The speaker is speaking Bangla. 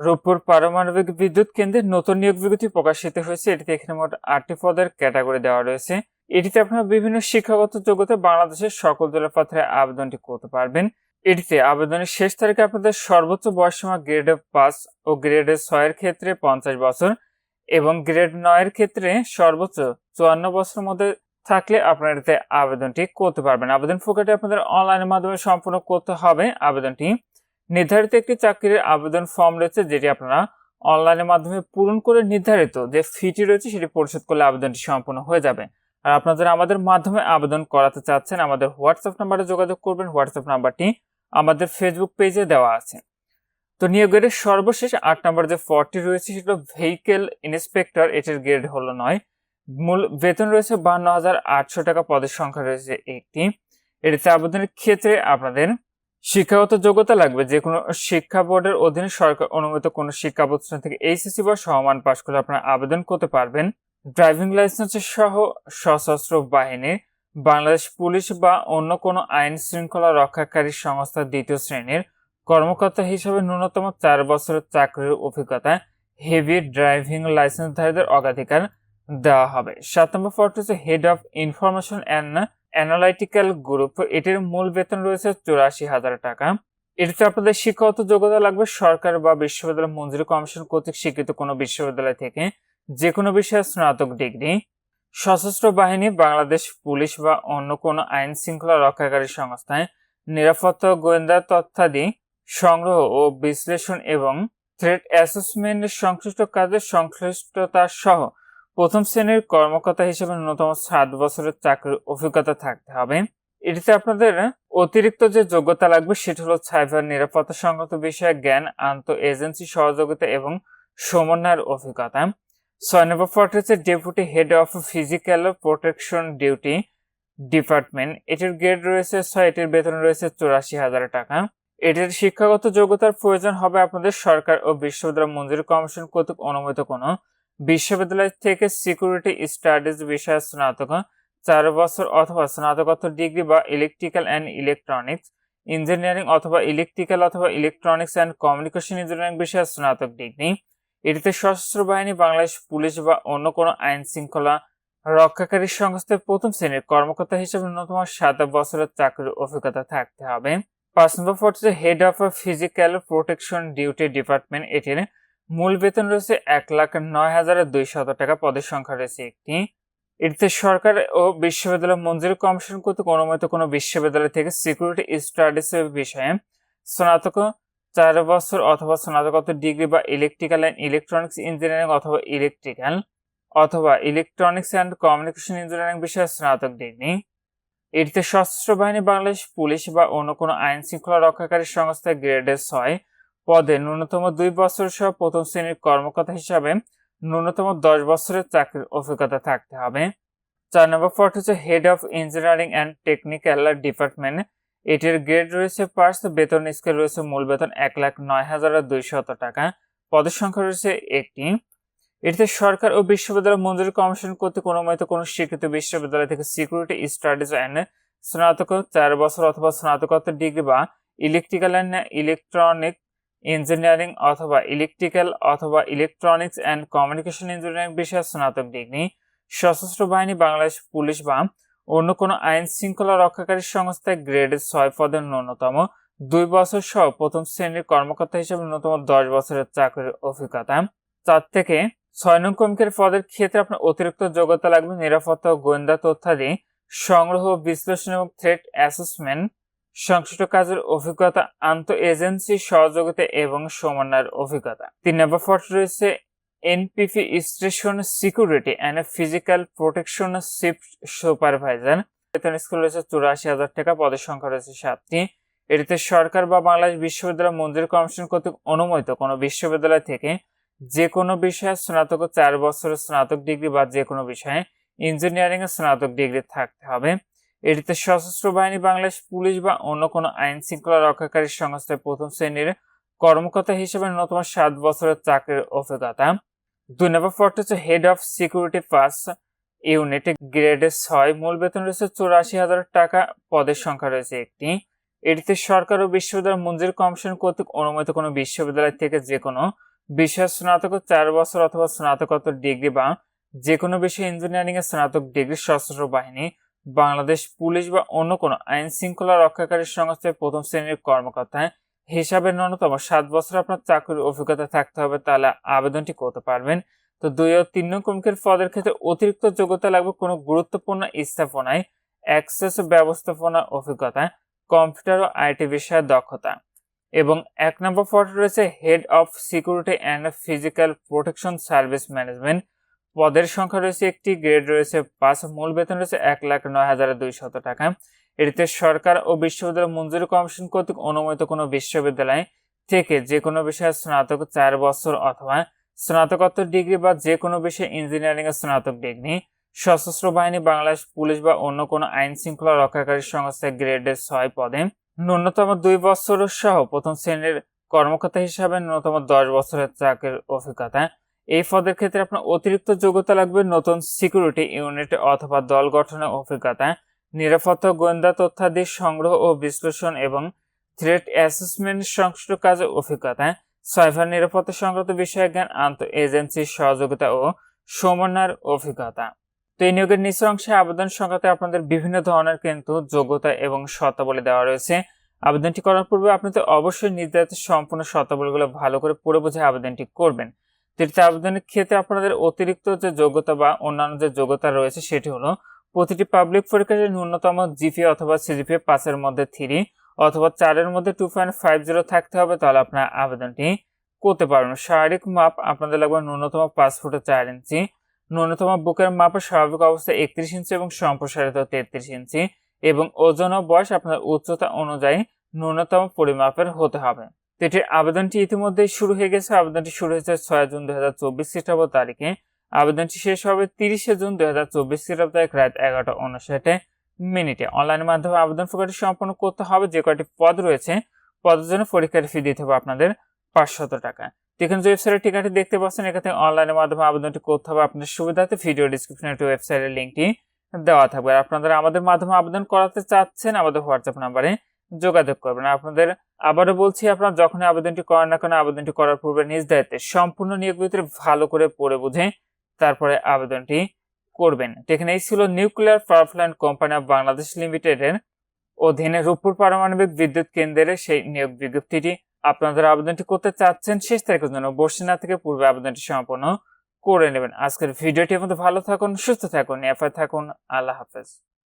রূপপুর পারমাণবিক বিদ্যুৎ কেন্দ্রের নতুন নিয়োগ বিজ্ঞপ্তি প্রকাশিত হয়েছে। এটিতে এখানে মোট আটটি পদের ক্যাটাগরি দেওয়া রয়েছে। এটিতে আপনারা বিভিন্ন শিক্ষাগত যোগ্যতা বাংলাদেশের সকল দলের পাত্রে আবেদনটি করতে পারবেন। এটিতে আবেদনের শেষ তারিখে আপনাদের সর্বোচ্চ বয়সসীমা গ্রেড পাঁচ ও গ্রেড ছয়ের ক্ষেত্রে পঞ্চাশ বছর এবং গ্রেড নয়ের ক্ষেত্রে সর্বোচ্চ চুয়ান্ন বছরের মধ্যে থাকলে আপনারা এটিতে আবেদনটি করতে পারবেন। আবেদন প্রক্রিয়াটি আপনাদের অনলাইনের মাধ্যমে সম্পূর্ণ করতে হবে। আবেদনটি নির্ধারিত একটি চাকরির আবেদন ফর্ম রয়েছে, যেটি আপনারা অনলাইনের মাধ্যমে পূরণ করে নির্ধারিত যে ফিটি রয়েছে, সেটি পরিশোধ করলে আবেদনটি সম্পূর্ণ হয়ে যাবে। আর আপনারা আমাদের মাধ্যমে আবেদন করাতে চাচ্ছেন, আমাদের হোয়াটসঅ্যাপ নাম্বারে যোগাযোগ করবেন। হোয়াটসঅ্যাপ নাম্বারটি আমাদের ফেসবুক পেজে দেওয়া আছে। তো নিয়োগের সর্বশেষ আট নম্বর যে পদটি রয়েছে, সেটা ভেহিকেল ইন্সপেক্টর এটির গ্রেড হলো নয়। মূল বেতন রয়েছে বান্ন হাজার আটশো টাকা, পদের সংখ্যা রয়েছে একটি। এটিতে আবেদনের ক্ষেত্রে আপনাদের শিক্ষাগত যোগ্যতা লাগবে, যে কোনো শিক্ষা বোর্ডের অধীনে সরকার অনুমোদিত কোনো শিক্ষা প্রতিষ্ঠান থেকে এইচএসসি বা সমান পাশ করে আপনারা আবেদন করতে পারবেন। ড্রাইভিং লাইসেন্স সহ সশস্ত্র বাহিনী বাংলাদেশ পুলিশ বা অন্য কোনো আইন শৃঙ্খলা রক্ষাকারী সংস্থার দ্বিতীয় শ্রেণির কর্মকর্তা হিসেবে ন্যূনতম চার বছরের চাকরির অভিজ্ঞতা হেভি ড্রাইভিং লাইসেন্সধারীদের অগ্রাধিকার দেওয়া হবে। সাত নম্বর পদটি হচ্ছে head of information and analytical group এটির মূল বেতন রয়েছে চুরাশি হাজার টাকা। এটিতে আপনাদের শিক্ষাগত যোগ্যতা লাগবে সরকার বা বিশ্ববিদ্যালয় মঞ্জুরি কমিশন কর্তৃক স্বীকৃত কোনো বিশ্ববিদ্যালয় থেকে যে কোনো বিষয়ে স্নাতক ডিগ্রি। সশস্ত্র বাহিনী, বাংলাদেশ পুলিশ বা অন্য কোনো আইন শৃঙ্খলা রক্ষাকারী সংস্থায় নিরাপত্তা, গোয়েন্দা তথ্যাদি সংগ্রহ ও বিশ্লেষণ এবং থ্রেট অ্যাসেসমেন্টের সংশ্লিষ্ট কাজের সংশ্লিষ্টতা সহ প্রথম শ্রেণির কর্মকর্তা হিসেবে ন্যূনতম সাত বছরের চাকরির অভিজ্ঞতা থাকতে হবে। এটিতে আপনাদের অতিরিক্ত যে যোগ্যতা লাগবে, সেটি হলো সাইবার নিরাপত্তা সংক্রান্ত বিষয়ে জ্ঞান, আন্ত এজেন্সি সহযোগিতা এবং সমন্বয়ের অভিজ্ঞতা। ছয় নম্বর পদটি হচ্ছে deputy head of physical protection duty department এটির গ্রেড রয়েছে ছয়, এটির বেতন রয়েছে চুরাশি হাজার টাকা। এটির শিক্ষাগত যোগ্যতার প্রয়োজন হবে আপনাদের সরকার ও বিশ্ববিদ্যালয় মঞ্জুরি কমিশন কর্তৃক অনুমোদিত কোনো বিশ্ববিদ্যালয় থেকে সিকিউরিটি স্টাডিজ বিষয়ে স্নাতক, চার বছর অথবা স্নাতকোত্তর ডিগ্রি বা ইলেকট্রিক্যাল অ্যান্ড ইলেকট্রনিক্স ইঞ্জিনিয়ারিং অথবা ইলেকট্রিক্যাল অথবা ইলেকট্রনিক্স অ্যান্ড কমিউনিকেশন ইঞ্জিনিয়ারিং বিষয়ে স্নাতক ডিগ্রি এটিতে সশস্ত্র বাহিনী, বাংলাদেশ পুলিশ বা অন্য কোনো আইন শৃঙ্খলা রক্ষাকারী সংস্থার প্রথম শ্রেণির কর্মকর্তা হিসেবে ন্যূনতম সাত বছরের চাকরির অভিজ্ঞতা থাকতে হবে। পাঁচ নম্বর হচ্ছে head of physical protection duty department এটির মূল বেতন রয়েছে এক লাখ নয় হাজার দুইশত টাকা পদের সংখ্যা রয়েছে একটি। এটিতে সরকার ও বিশ্ববিদ্যালয় মঞ্জুরি কমিশন কর্তৃক অনুমোদিত কোনো বিশ্ববিদ্যালয় থেকে সিকিউরিটি স্টাডিজ বিষয়ে স্নাতক, চার বছর অথবা স্নাতকোত্তর ডিগ্রি বা ইলেকট্রিক্যাল অ্যান্ড ইলেকট্রনিক্স ইঞ্জিনিয়ারিং অথবা ইলেকট্রিক্যাল অথবা ইলেকট্রনিক্স অ্যান্ড কমিউনিকেশন ইঞ্জিনিয়ারিং বিষয়ে স্নাতক ডিগ্রি। এটিতে সশস্ত্র বাহিনী, বাংলাদেশ পুলিশ বা অন্য কোনো আইন শৃঙ্খলা রক্ষাকারী সংস্থা গ্রেডে ছয় পদে ন্যূনতম দুই বছর সহ প্রথম শ্রেণির কর্মকর্তা হিসাবে ন্যূনতম দশ বছরের চাকরির অভিজ্ঞতা থাকতে হবে। চার নম্বর পদ হচ্ছে head of engineering and technical department এটির গ্রেড রয়েছে পার্স বেতন স্কেল রয়েছে মূল বেতন এক লাখ নয় হাজার দুইশত টাকা। পদের সংখ্যা রয়েছে একটি। এটিতে সরকার ও বিশ্ববিদ্যালয় মঞ্জুরি কমিশন কর্তৃক অনুমোদিত কোনো স্বীকৃত বিশ্ববিদ্যালয় থেকে সিকিউরিটি স্টাডিজ অ্যান্ড স্নাতক চার বছর অথবা স্নাতকোত্তর ডিগ্রি বা ইলেকট্রিক্যাল অ্যান্ড ইলেকট্রনিক ইঞ্জিনিয়ারিং অথবা ইলেকট্রিক্যাল অথবা ইলেকট্রনিক্স অ্যান্ড কমিউনিকেশন ইঞ্জিনিয়ারিং বিষয়ে স্নাতক ডিগ্রি, সশস্ত্র বাহিনী, বাংলাদেশ পুলিশ বা অন্য কোনো আইন শৃঙ্খলা রক্ষাকারী সংস্থায় গ্রেড ছয় পদের ন্যূনতম দুই বছর সহ প্রথম শ্রেণির কর্মকর্তা হিসেবে ন্যূনতম দশ বছরের চাকরির অভিজ্ঞতা। চার থেকে ছয় নং কর্মীর পদের ক্ষেত্রে আপনার অতিরিক্ত যোগ্যতা লাগবে নিরাপত্তা ও গোয়েন্দা তথ্যাদি সংগ্রহ, বিশ্লেষণ এবং থ্রেট অ্যাসেসমেন্ট সংশ্লিষ্ট কাজের অভিজ্ঞতা আন্ত এজেন্সি সহযোগিতা এবং সমন্বয়ের অভিজ্ঞতা। তিন নম্বর পদ রয়েছে NPP station security and physical protection shift supervisor. বেতন স্কুল রয়েছে চুরাশি হাজার টাকা, পদের সংখ্যা রয়েছে সাতটি। এটিতে সরকার বা বাংলাদেশ বিশ্ববিদ্যালয় মঞ্জুরি কমিশন কর্তৃক অনুমোদিত কোনো বিশ্ববিদ্যালয় থেকে যে কোনো বিষয়ে স্নাতক চার বছরের স্নাতক ডিগ্রি বা যে কোনো বিষয়ে ইঞ্জিনিয়ারিং স্নাতক ডিগ্রি থাকতে হবে। এটিতে সশস্ত্র বাহিনী, বাংলাদেশ পুলিশ বা অন্য কোনো আইন শৃঙ্খলা রক্ষাকারী সংস্থায় প্রথম শ্রেণির কর্মকর্তা হিসেবে নতুন সাত বছরের চাকরির অভিজ্ঞতা। দুই নম্বর পদটি হচ্ছে head of security pass unit গ্রেডে ছয়। মূল বেতন রয়েছে চৌরাশি হাজার টাকা, পদের সংখ্যা রয়েছে একটি। এটিতে সরকার ও বিশ্ববিদ্যালয় মঞ্জুরি কমিশন কর্তৃক অনুমোদিত কোনো বিশ্ববিদ্যালয় থেকে যে কোনো বিষয় স্নাতক চার বছর অথবা স্নাতকোত্তর ডিগ্রি বা যে কোনো বিষয়ে ইঞ্জিনিয়ারিং এর স্নাতক ডিগ্রি সশস্ত্র বাহিনী বাংলাদেশ পুলিশ বা অন্য কোনো আইন শৃঙ্খলা রক্ষাকারী সংস্থায় প্রথম শ্রেণির কর্মকর্তা হিসাবে ন্যূনতম সাত বছর আপনার চাকরির অভিজ্ঞতা থাকতে হবে, তাহলে আবেদনটি করতে পারবেন। তো দুই ও তিন কমিকের পদের ক্ষেত্রে অতিরিক্ত যোগ্যতা লাগবে কোনো গুরুত্বপূর্ণ স্থাপনায়, অ্যাক্সেস ব্যবস্থাপনা অভিজ্ঞতা, কম্পিউটার ও আইটি বিষয়ে দক্ষতা। এবং এক নম্বর পদে রয়েছে head of security and physical protection service management পদের সংখ্যা রয়েছে একটি, গ্রেড রয়েছে পাঁচ, মূল বেতন রয়েছে এক লাখ নয় হাজার দুইশত টাকা। এটিতে সরকার ও বিশ্ববিদ্যালয় মঞ্জুরি কমিশন কর্তৃক অনুমোদিত কোনো বিশ্ববিদ্যালয় থেকে যে কোনো বিষয়ে স্নাতক চার বছর অথবা স্নাতকোত্তর ডিগ্রি বা যে কোনো বিষয়ে ইঞ্জিনিয়ারিং এর স্নাতক ডিগ্রি, সশস্ত্র বাহিনী, বাংলাদেশ পুলিশ বা অন্য কোনো আইন শৃঙ্খলা রক্ষাকারী সংস্থায় গ্রেডের ছয় পদে ন্যূনতম দুই বছর সহ প্রথম শ্রেণির কর্মকর্তা হিসাবে ন্যূনতম দশ বছরের চাকরির অভিজ্ঞতা। এই পদের ক্ষেত্রে আপনার অতিরিক্ত যোগ্যতা লাগবে নতুন সিকিউরিটি ইউনিট অথবা দল গঠনের অভিজ্ঞতা, নিরাপত্তা, গোয়েন্দা তথ্যাদি সংগ্রহ ও বিশ্লেষণ এবং থ্রেট অ্যাসেসমেন্ট সংশ্লিষ্ট কাজের অভিজ্ঞতা সাইবার নিরাপত্তা সংক্রান্ত বিষয়ে জ্ঞান আন্তঃ এজেন্সির সহযোগিতা ও সমন্বয়ের অভিজ্ঞতা। তো এই নিয়োগের নিচের অংশে আবেদন সংক্রান্তে আপনাদের বিভিন্ন ধরনের কিন্তু যোগ্যতা এবং শর্তাবলী দেওয়া রয়েছে। আবেদনটি করার পূর্বে আপনাদের অবশ্যই নির্ধারিত সম্পূর্ণ শর্তাবলীগুলো ভালো করে পড়ে বুঝে আবেদনটি করবেন। তৃতীয় আবেদনের ক্ষেত্রে আপনাদের অতিরিক্ত যে যোগ্যতা বা অন্যান্য যে যোগ্যতা রয়েছে সেটি হলো প্রতিটি পাবলিক পরীক্ষায় ন্যূনতম জিপি অথবা সিজিপি পাঁচের মধ্যে থ্রি অথবা চারের মধ্যে টু পয়েন্ট ফাইভ জিরো থাকতে হবে, তাহলে আপনার আবেদনটি করতে পারবেন। শারীরিক মাপ আপনাদের লাগবে ন্যূনতম পাঁচ ফুটে চার ইঞ্চি, ন্যূনতম বুকের মাপ স্বাভাবিক অবস্থা একত্রিশ ইঞ্চি এবং সম্প্রসারিত তেত্রিশ ইঞ্চি এবং ওজন ও বয়স আপনার উচ্চতা অনুযায়ী ন্যূনতম পরিমাপের হতে হবে। তো এটির আবেদনটি ইতিমধ্যেই শুরু হয়ে গেছে। আবেদনটি শুরু হয়েছে ছয় জুন দুই হাজার চব্বিশ খ্রিস্টাব্দ তারিখে। আবেদনটি শেষ হবে তিরিশে জুন দুই হাজার চব্বিশ খ্রিস্টাব্দ রাত এগারোটা উনষাটে মিনিটে। অনলাইনের মাধ্যমে আবেদন প্রক্রিয়াটি সম্পন্ন করতে হবে। যে কয়টি পদ রয়েছে, পদের জন্য পরীক্ষার ফি দিতে হবে আপনাদের পাঁচশত টাকা। এখানে যে ওয়েবসাইটের ঠিকানাটি দেখতে পাচ্ছেন, এখানে অনলাইনের মাধ্যমে আবেদনটি করতে হবে। আপনার সুবিধাতে ভিডিও ডিসক্রিপশনে একটি ওয়েবসাইটের লিঙ্কটি দেওয়া থাকবে। আর আপনারা আমাদের মাধ্যমে আবেদন করাতে চাচ্ছেন, আমাদের হোয়াটসঅ্যাপ নাম্বারে যোগাযোগ করবেন। আপনাদের আবারও বলছি, আপনারা যখনই আবেদনটি করেন না কেন, আবেদনটি করার পূর্বে নিজ দায়িত্বে সম্পূর্ণ নিয়োগ ভালো করে পড়ে বুঝে তারপরে আবেদনটি করবেন। এখানে এই ছিল nuclear power plant company of Bangladesh লিমিটেডের অধীনে রূপপুর পারমাণবিক বিদ্যুৎ কেন্দ্রের সেই নিয়োগ বিজ্ঞপ্তিটি। আপনাদের আবেদনটি করতে চাচ্ছেন, শেষ তারিখের জন্য বর্ষিনা থেকে পূর্বে আবেদনটি সম্পন্ন করে নেবেন। আজকের ভিডিওটি মধ্যে ভালো থাকুন, সুস্থ থাকুন এফআই থাকুন। আল্লাহ হাফেজ।